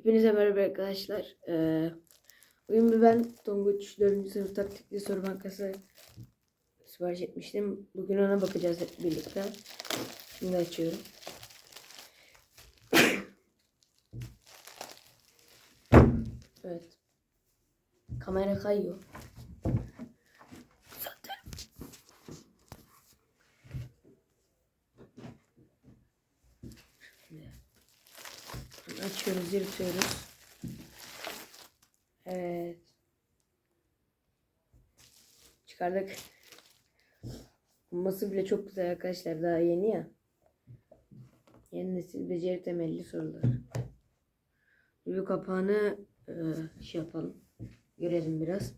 Hepinize merhaba arkadaşlar. Ee, bugün ben Tonguç 4. sınıf taktikli soru bankası sipariş etmiştim. Bugün ona bakacağız hep birlikte. Şimdi açıyorum. evet. Kamera kayıyor. Zaten. Şimdi Yırtıyoruz. Evet. Çıkardık. Bulması bile çok güzel arkadaşlar. Daha yeni ya. Yeni nesil beceri temelli sorular. Bir kapağını e, şey yapalım. Görelim biraz.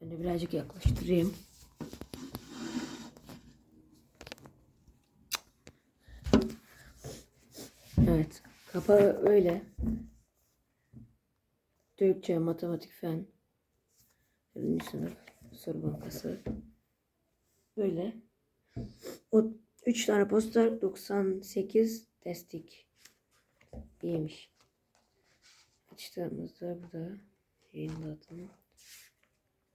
Ben de birazcık yaklaştırayım. Evet. Kapağı öyle. Türkçe, matematik, fen. Birinci sınıf soru bankası. Böyle. O 3 tane poster 98 destek. İyiymiş. Açtığımızda burada yayınladım.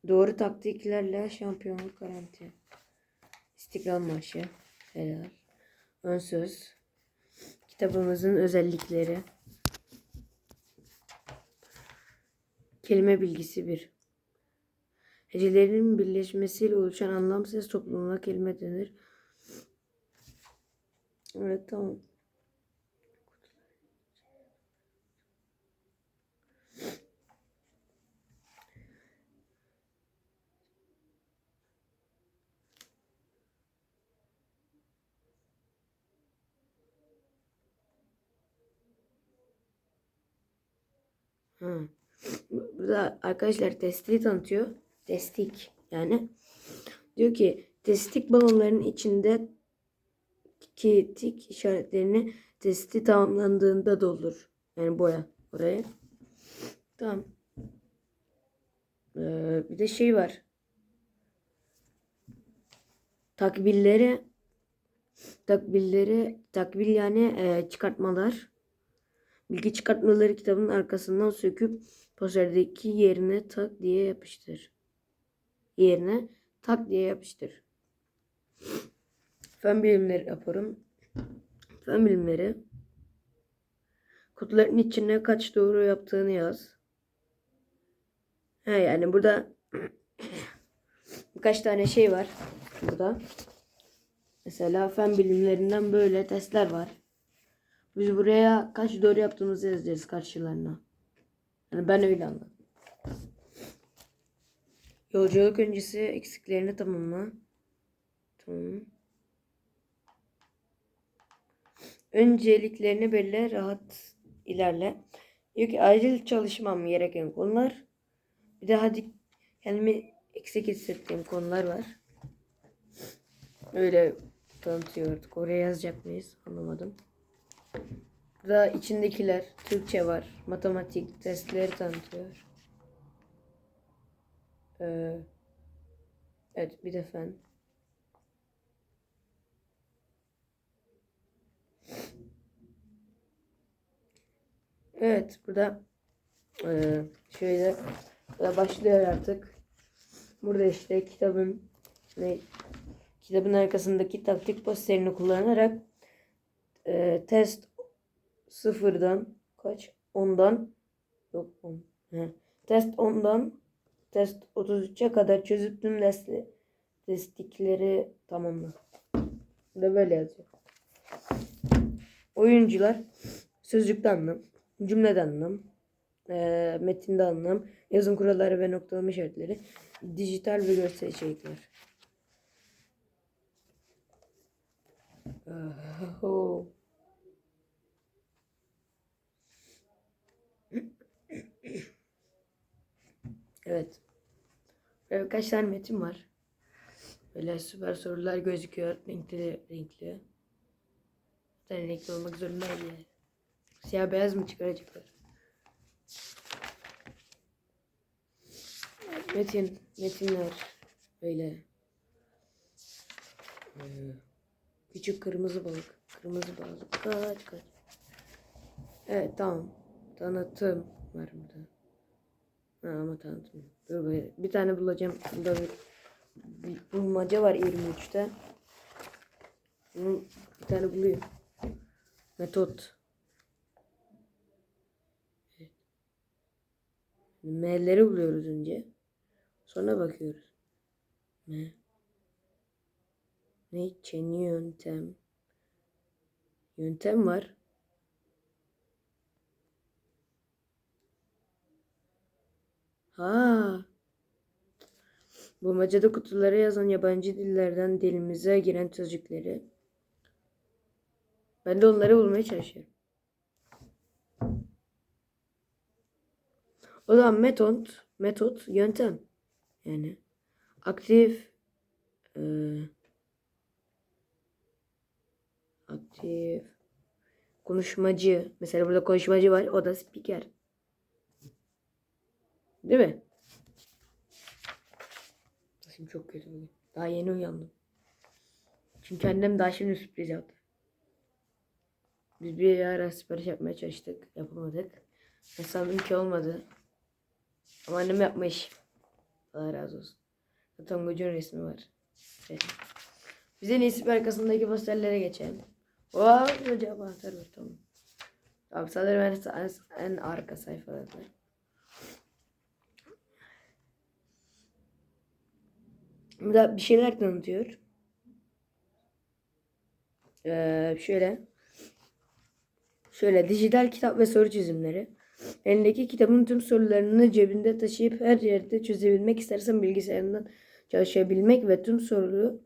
Doğru taktiklerle şampiyonluk garanti. İstiklal Marşı. Helal. Ön söz. Kitabımızın özellikleri. Kelime bilgisi 1. Hecelerin birleşmesiyle oluşan anlam ses toplumuna kelime denir. Evet tamam. Hı. Burada arkadaşlar testiyi tanıtıyor. Testik yani. Diyor ki testik balonların içinde ki tik işaretlerini testi tamamlandığında doldur. Yani boya oraya. Tamam. Ee, bir de şey var. Takbilleri takbilleri takbil yani e, çıkartmalar. Bilgi çıkartmaları kitabın arkasından söküp posterdeki yerine tak diye yapıştır. Yerine tak diye yapıştır. Fen bilimleri raporum. Fen bilimleri. Kutuların içine kaç doğru yaptığını yaz. He yani burada birkaç tane şey var. Burada. Mesela fen bilimlerinden böyle testler var. Biz buraya kaç doğru yaptığımızı yazacağız karşılarına. Yani ben öyle anladım. Yolculuk öncesi eksiklerini tamamla. Tamam. Önceliklerini belirle, rahat ilerle. Diyor ki acil çalışmam gereken konular. Bir de hadi kendimi eksik hissettiğim konular var. Öyle tanıtıyor artık. Oraya yazacak mıyız? Anlamadım. Burada içindekiler Türkçe var. Matematik testleri tanıtıyor. Ee, evet bir de. Evet burada e, şöyle başlıyor artık. Burada işte kitabın ne kitabın arkasındaki taktik posterini kullanarak e, test sıfırdan kaç? Ondan yok on. He. Test ondan test 33'e kadar çözüp tüm desti, destikleri tamamla. Da böyle yazıyor. Oyuncular sözcükte anlam, cümlede anlam, e, metinde anlam, yazım kuralları ve noktalama işaretleri, dijital ve görsel içerikler. Oh. Evet. Böyle birkaç tane metin var. Böyle süper sorular gözüküyor. Renkli renkli. Zaten renkli olmak zorunda değil. Siyah beyaz mı çıkaracaklar? Metin, metinler. Böyle. Ee, küçük kırmızı balık. Kırmızı balık. Kaç kaç. Evet tamam. Tanıtım var burada. Ha, ama tanıtım. Dur be. Bir tane bulacağım. Burada bir, bir bulmaca var 23'te. Bunu bir tane buluyor. Metot. Evet. M'leri buluyoruz önce. Sonra bakıyoruz. M. Ne? Çeni yöntem. Yöntem var. Ha. Bulmacada kutulara yazan yabancı dillerden dilimize giren sözcükleri. Ben de onları bulmaya çalışıyorum. O zaman metot, metot, yöntem. Yani aktif, eee, aktif, konuşmacı. Mesela burada konuşmacı var, o da spiker. Değil mi? Sesim çok kötü bugün. Daha yeni uyandım. Çünkü annem daha şimdi sürpriz yaptı. Biz bir ara sipariş yapmaya çalıştık. Yapamadık. Ben sandım ki olmadı. Ama annem yapmış. Allah razı olsun. Tonguç'un resmi var. Evet. Biz en arkasındaki posterlere geçelim. Oha burada cevap anahtarı var tamam. Abi sanırım en, en, arka sayfalarda. Burada bir şeyler tanıtıyor. Ee, şöyle. Şöyle dijital kitap ve soru çözümleri. Elindeki kitabın tüm sorularını cebinde taşıyıp her yerde çözebilmek istersen bilgisayarından çalışabilmek ve tüm soru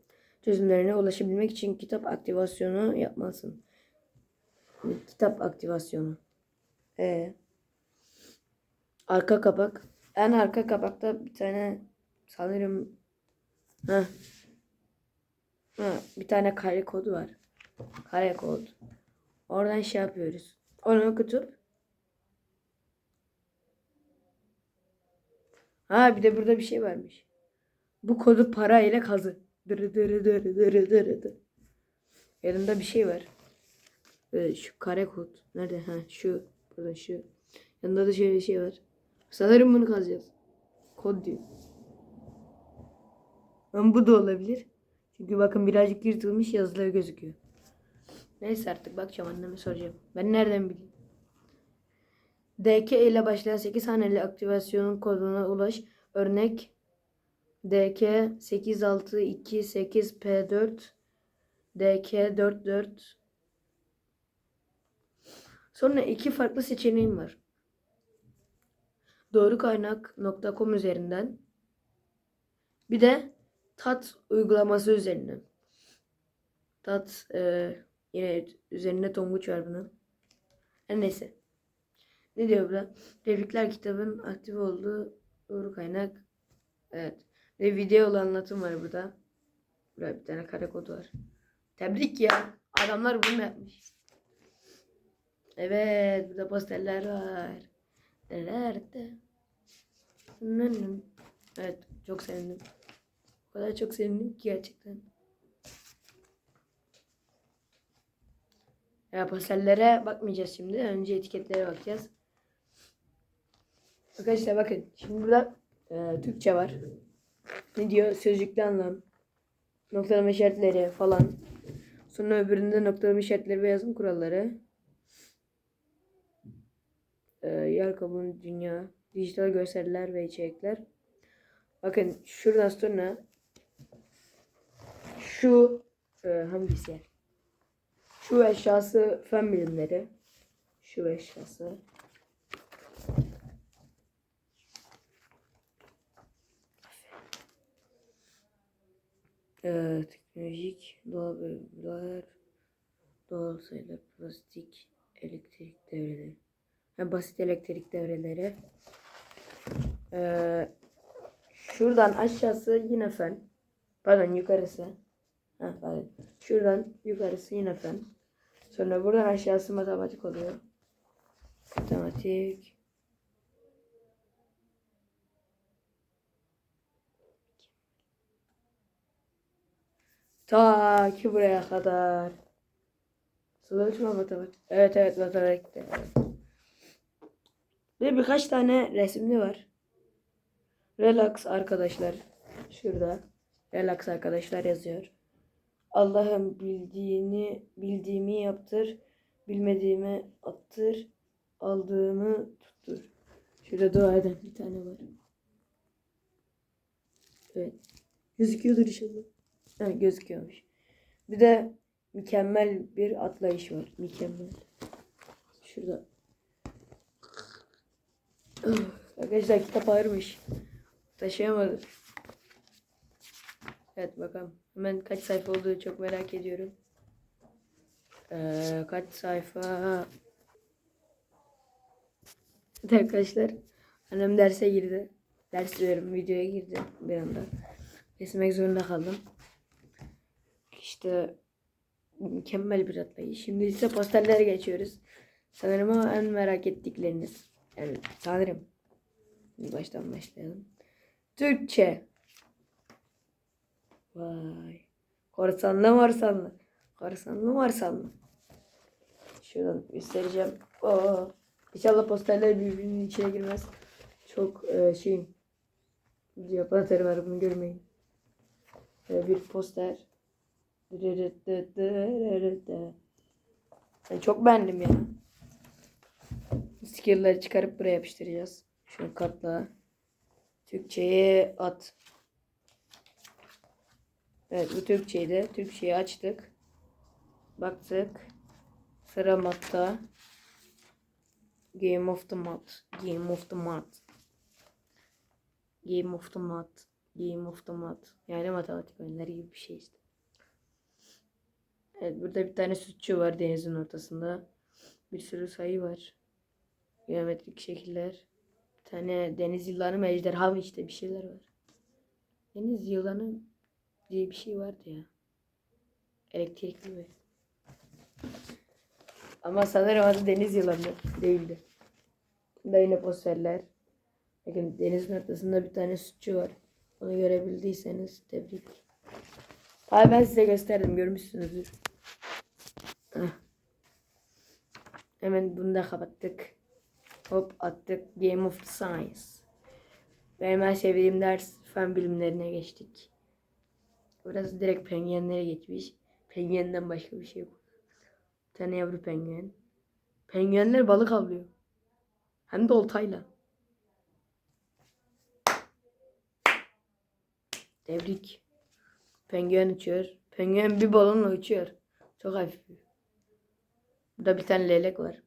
çözümlerine ulaşabilmek için kitap aktivasyonu yapmalısın. Kitap aktivasyonu. Ee, arka kapak. En arka kapakta bir tane sanırım ha, bir tane kare kodu var. Kare kod. Oradan şey yapıyoruz. Onu okutup Ha bir de burada bir şey varmış. Bu kodu para ile kazı. Dırı dırı dırı dırı dırı dırı. Yanında bir şey var. Ee, şu kare kod. Nerede? Ha şu. Burada şu. Yanında da şöyle bir şey var. Sanırım bunu kazacağız. Kod diyor. Ama bu da olabilir. Çünkü bakın birazcık yırtılmış yazıları gözüküyor. Neyse artık bakacağım anneme soracağım. Ben nereden bileyim? DK ile başlayan 8 haneli aktivasyonun koduna ulaş. Örnek DK 8628P4 DK44 Sonra iki farklı seçeneğim var. Doğru kaynak.com üzerinden bir de TAT uygulaması üzerinden. TAT e, yine üzerinde Tonguç var bunun. Her neyse. Ne diyor burada? Tebrikler kitabın aktif olduğu doğru kaynak. Evet. Ve videolu anlatım var burada. Burada bir tane kare kod var. Tebrik ya. Adamlar bunu yapmış. Evet. Burada posterler var. Nerede? Evet. Çok sevindim. O kadar çok sevindim ki gerçekten. Ya posterlere bakmayacağız şimdi. Önce etiketlere bakacağız. Arkadaşlar bakın. Şimdi burada e, Türkçe var. Ne diyor? Sözcükte anlam. Noktalama işaretleri falan. Sonra öbüründe noktalama işaretleri ve yazım kuralları. E, yer kabuğu dünya. Dijital görseller ve içerikler. Bakın şuradan sonra şu e, hangisi? Şu eşyası fen bilimleri. Şu eşyası. Teknolojik doğal bölümler, doğal sayılar, plastik, elektrik devreleri. Ha, basit elektrik devreleri. Ee, şuradan aşağısı yine fen. Pardon yukarısı. Ha, pardon. Şuradan yukarısı yine fen. Sonra buradan aşağısı matematik oluyor. Matematik. Ta ki buraya kadar. Çalışma matematik. Evet evet. Bir de birkaç tane resimli var. Relax arkadaşlar. Şurada. Relax arkadaşlar yazıyor. Allah'ım bildiğini bildiğimi yaptır. Bilmediğimi attır. Aldığımı tuttur. Şurada dua eden bir tane var. Evet. Gözüküyordur inşallah. Gözüküyormuş. Bir de mükemmel bir atlayış var. Mükemmel. Şurada. Arkadaşlar kitap ağırmış. Taşıyamadım. Evet bakalım. Hemen kaç sayfa olduğu çok merak ediyorum. Ee, kaç sayfa? Arkadaşlar. Annem derse girdi. Ders diyorum videoya girdi bir anda. Kesmek zorunda kaldım. İşte mükemmel bir atlayış. Şimdi ise posterlere geçiyoruz. Sanırım en merak ettikleriniz. Yani sanırım. Baştan başlayalım. Türkçe. Vay. Korsanlı marsanlı. Korsanlı marsanlı. Şuradan göstereceğim. Oo. İnşallah posterler birbirinin içine girmez. Çok e, şeyim. Yapatörü var bunu görmeyin. Böyle bir poster. Ben çok beğendim ya. Sticker'ları çıkarıp buraya yapıştıracağız. Şunu katla. Türkçe'ye at. Evet bu Türkçeydi. Türkçeyi açtık. Baktık. Sıra matta. Game of the Mat. Game of the Mat. Game of the Mat. Game of the Mat. Yani matematik oyunları gibi bir şey işte. Evet burada bir tane sütçü var denizin ortasında. Bir sürü sayı var. Geometrik şekiller. Bir tane deniz yılanı mı ejderha mı işte bir şeyler var. Deniz yılanı diye bir şey vardı ya. Elektrikli mi? Ama sanırım adı deniz yılanı değildi. Burada yine posterler. Bakın denizin ortasında bir tane sütçü var. Onu görebildiyseniz tebrik. Abi ben size gösterdim görmüşsünüzdür. Hemen bunu da kapattık. Hop attık. Game of Science. Benim en sevdiğim ders fen bilimlerine geçtik. Burası direkt penguenlere geçmiş. Penguenden başka bir şey yok. Bir tane yavru penguen. Penguenler balık avlıyor. Hem de oltayla. Tebrik. Penguen uçuyor. Penguen bir balonla uçuyor. Çok hafif. Burada bir tane leylek var.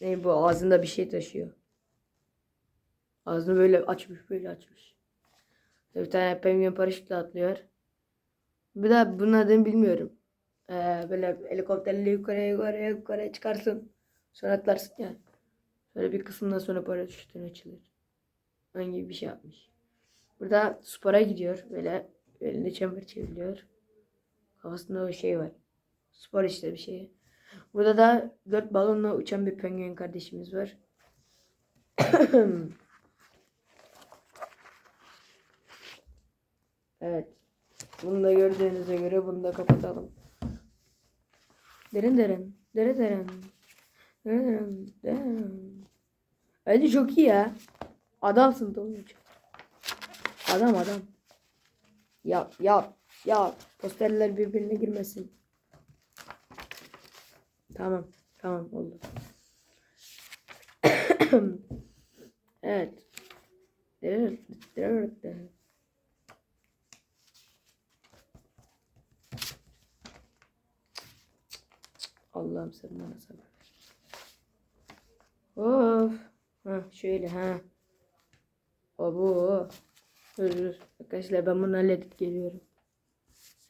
Ne bu ağzında bir şey taşıyor. Ağzını böyle açmış böyle açmış. Bir tane penguen paraşütle atlıyor. Bir de bunun adını bilmiyorum. Ee, böyle helikopterle yukarıya yukarıya yukarıya çıkarsın. Sonra atlarsın ya. Böyle bir kısımdan sonra paraşütün açılır. Hangi bir şey yapmış. Burada spora gidiyor. Böyle elinde çember çeviriyor. Kafasında o şey var. Spor işte bir şey. Burada da dört balonla uçan bir penguen kardeşimiz var. evet. Bunu da gördüğünüze göre bunu da kapatalım. Derin derin. Derin derin. Derin derin. Bence çok iyi ya. Adamsın Tonguç. Adam adam. Yap yap yap. Posterler birbirine girmesin. Tamam. Tamam oldu. evet. Allah'ım sen bana sabır ver. Of. Ha şöyle ha. Abo. Dur. Arkadaşlar ben bunu halledip geliyorum.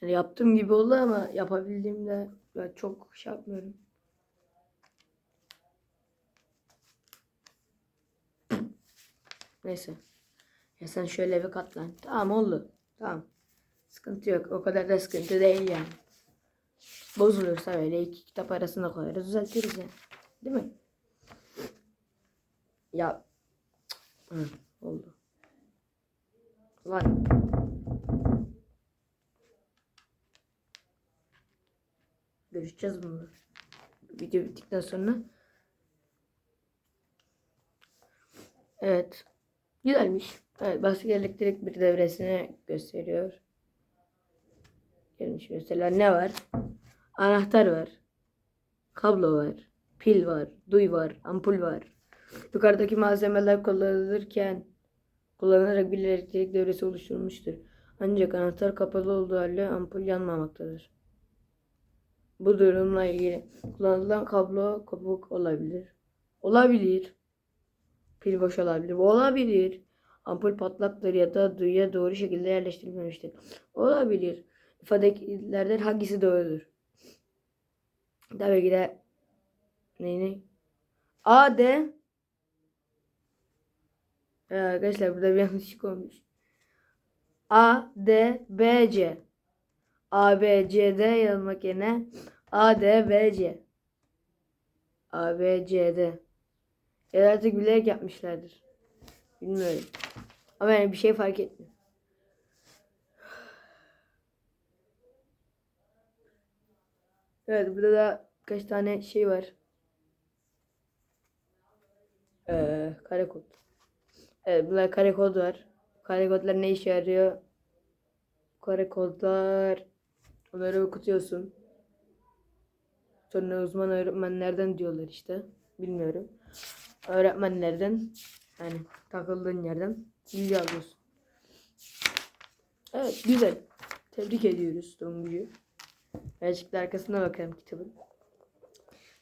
Yani yaptığım gibi oldu ama yapabildiğimde ben çok şey yapmıyorum. Neyse. Ya sen şöyle bir katlan. Tamam oldu. Tamam. Sıkıntı yok. O kadar da sıkıntı değil yani. Bozuluyorsa öyle iki kitap arasına koyarız düzeltiriz yani. Değil mi? Ya. Hı, oldu. Lan. Görüşeceğiz bunu. Video bittikten sonra. Evet. Güzelmiş. Evet, basit elektrik bir devresini gösteriyor. Gelmiş mesela ne var? Anahtar var. Kablo var. Pil var. Duy var. Ampul var. Yukarıdaki malzemeler kullanılırken kullanarak bir elektrik devresi oluşturulmuştur. Ancak anahtar kapalı olduğu halde ampul yanmamaktadır. Bu durumla ilgili kullanılan kablo kopuk olabilir. Olabilir. Pil boş olabilir. Olabilir. Ampul patlaktır ya da duyuya doğru şekilde yerleştirilmemiştir. Olabilir. İfadelerden hangisi doğrudur? Tabii ki de neyini? A, D. Ee, arkadaşlar burada bir yanlışlık olmuş. A, D, B, C. A, B, C, D yazmak yerine A, D, B, C. A, B, C, D. Artık bilerek yapmışlardır. Bilmiyorum. Ama yani bir şey fark etmiyor. Evet burada da kaç tane şey var. Ee, kare kod. Evet bunlar kare kod var. Kare kodlar ne işe yarıyor? Kare kodlar onları okutuyorsun. Sonra uzman öğretmenlerden diyorlar işte. Bilmiyorum. Öğretmenlerden yani takıldığın yerden bilgi alıyorsun. Evet güzel. Tebrik ediyoruz Tonguç'u. Gerçekten arkasına bakalım kitabın.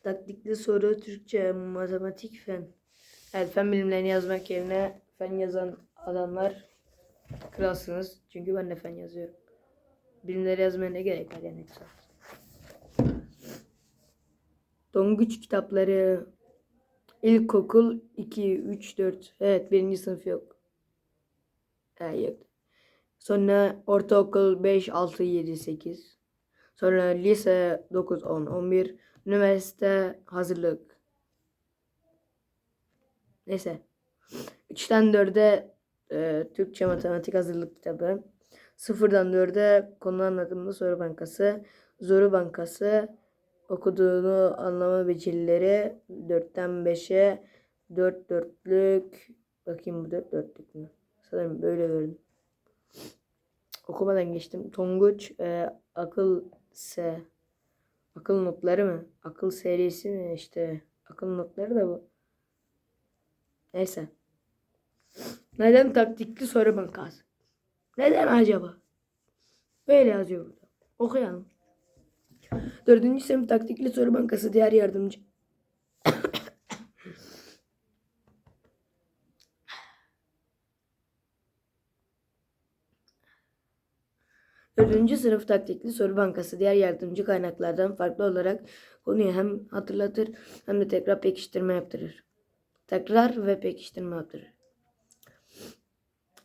Taktikli soru Türkçe, matematik, fen. Evet fen bilimlerini yazmak yerine fen yazan adamlar kralsınız. Çünkü ben de fen yazıyorum. Bilimleri yazmaya ne gerek var yani? Tonguç kitapları İlkokul 2, 3, 4. Evet birinci sınıf yok. Ha, yok. Sonra ortaokul 5, 6, 7, 8. Sonra lise 9, 10, 11. Üniversite hazırlık. Neyse. 3'ten 4'e e, Türkçe matematik hazırlık kitabı. 0'dan 4'e konu anlatımlı soru bankası. Zoru bankası. Okuduğunu anlama becerileri 4'ten 5'e 4 dörtlük. Bakayım bu 4 dörtlük mü? Sanırım böyle gördüm. Okumadan geçtim. Tonguç e, akıl se akıl notları mı? Akıl serisi mi işte? Akıl notları da bu. Neyse. Neden taktikli soru bankası? Neden acaba? Böyle yazıyor burada. Okuyalım. Dördüncü sınıf taktikli soru bankası diğer yardımcı. Dördüncü sınıf taktikli soru bankası diğer yardımcı kaynaklardan farklı olarak konuyu hem hatırlatır hem de tekrar pekiştirme yaptırır. Tekrar ve pekiştirme yaptırır.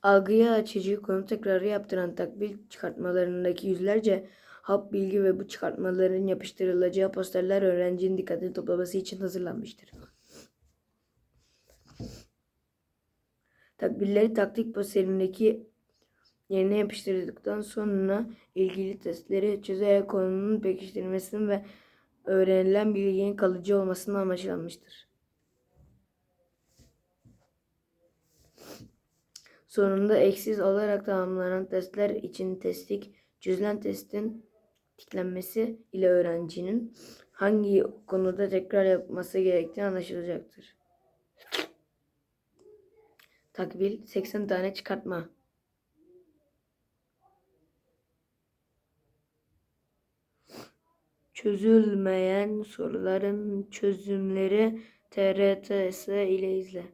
Algıya açıcı konu tekrarı yaptıran takbil çıkartmalarındaki yüzlerce hap bilgi ve bu çıkartmaların yapıştırılacağı posterler öğrencinin dikkatini toplaması için hazırlanmıştır. Takbilleri taktik posterindeki yerine yapıştırdıktan sonra ilgili testleri çözerek konunun pekiştirilmesinin ve öğrenilen bilginin kalıcı olmasının amaçlanmıştır. Sonunda eksiz olarak tamamlanan testler için testik, çözülen testin tiklenmesi ile öğrencinin hangi konuda tekrar yapması gerektiği anlaşılacaktır. Takbil 80 tane çıkartma. Çözülmeyen soruların çözümleri TRTS ile izle.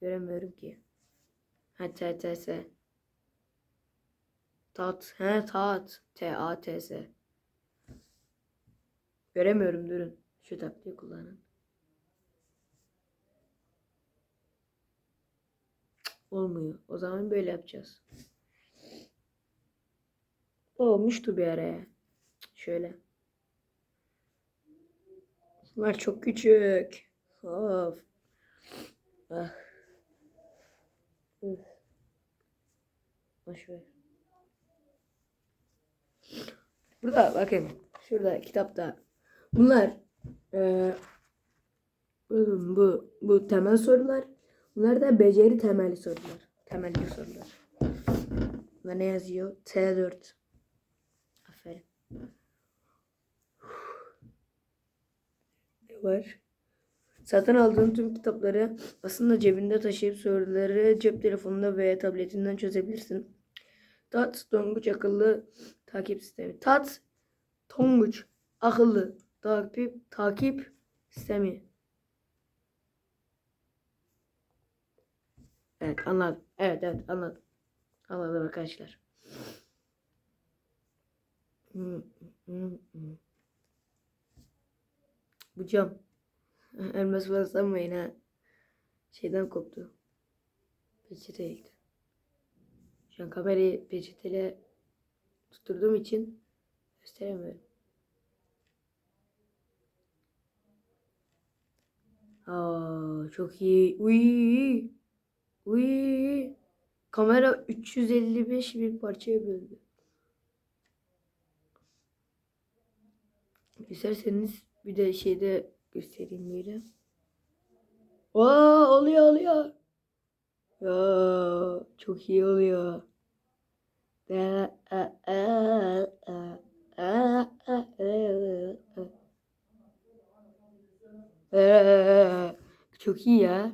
Göremiyorum ki. Ha TTS. Tat. He tat. T-A-T-S. Göremiyorum durun. Şu taktiği kullanın. Olmuyor. O zaman böyle yapacağız. Olmuştu bir araya. Şöyle. Bunlar çok küçük. Of. Ah. Üf. Boş ver. Burada bakın. Şurada kitapta. Bunlar e, bu, bu, temel sorular. Bunlar da beceri temelli sorular. Temelli sorular. Ve ne yazıyor? T4. Aferin. Ne var? Satın aldığın tüm kitapları aslında cebinde taşıyıp soruları cep telefonunda veya tabletinden çözebilirsin. Tat Tonguç akıllı takip sistemi. Tat Tonguç akıllı takip takip sistemi. Evet anladım. Evet evet anladım. Anladım arkadaşlar. Bu cam. Elmas falan sanmayın ha. Şeyden koptu. Peçete gitti. An kamerayı peçeteyle tutturduğum için gösteremiyorum. Aa, çok iyi. Uy. Uy. Kamera 355 bir parçaya böldü. İsterseniz bir de şeyde göstereyim böyle. Aa, oluyor oluyor. Ya, çok iyi oluyor. A- a. Ee, Çok iyi ya.